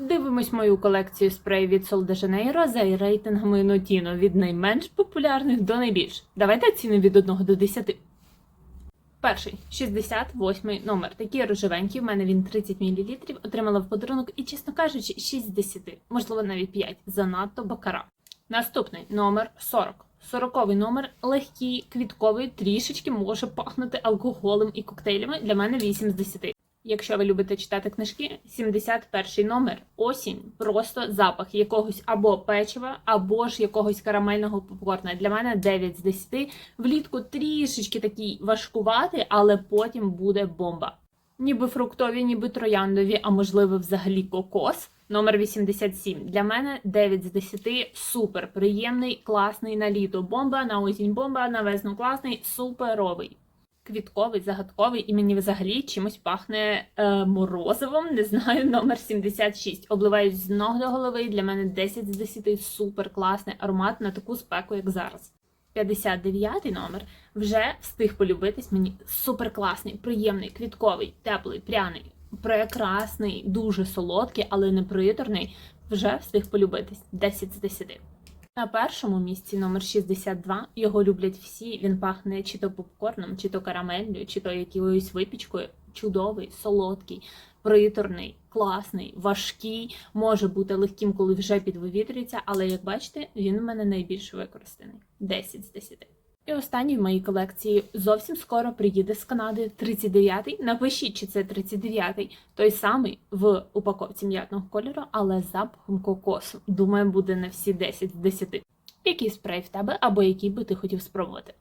Дивимось мою колекцію спреїв від Sol de за рейтингами Notino від найменш популярних до найбільш. Давайте оцінимо від 1 до 10. Перший 68 номер. Такий рожевенький. В мене він 30 мл. Отримала в подарунок і, чесно кажучи, 6 з 10, можливо, навіть 5. Занадто бакара. Наступний номер 40. Сороковий номер легкий, квітковий, трішечки може пахнути алкоголем і коктейлями. Для мене 8 з 10. Якщо ви любите читати книжки, 71 номер осінь, просто запах якогось або печива, або ж якогось карамельного попкорна. Для мене 9 з 10. Влітку трішечки такий важкуватий, але потім буде бомба. Ніби фруктові, ніби трояндові, а можливо, взагалі кокос. Номер 87. Для мене 9 з 10. Супер приємний, класний на літо. Бомба, на осінь бомба, на весну класний, суперовий. Квітковий, загадковий, і мені взагалі чимось пахне е, морозивом. Не знаю, номер 76. Обливаюсь з ног до голови. Для мене 10 з 10. Супер класний аромат на таку спеку, як зараз. 59 номер вже встиг полюбитись мені супер класний, приємний, квітковий, теплий, пряний, прекрасний, дуже солодкий, але не приторний. Вже встиг полюбитись 10 з 10. На першому місці номер 62. Його люблять всі. Він пахне чи то попкорном, чи то карамеллю, чи то якоюсь випічкою. Чудовий, солодкий, приторний, класний, важкий. Може бути легким, коли вже підвивітрюється, але як бачите, він у мене найбільш використаний 10 з 10. І останній в моїй колекції зовсім скоро приїде з Канади 39-й. Напишіть, чи це 39-й, той самий в упаковці м'ятного кольору, але з запахом кокосу. Думаю, буде на всі 10 з 10. Який спрей в тебе або який би ти хотів спробувати?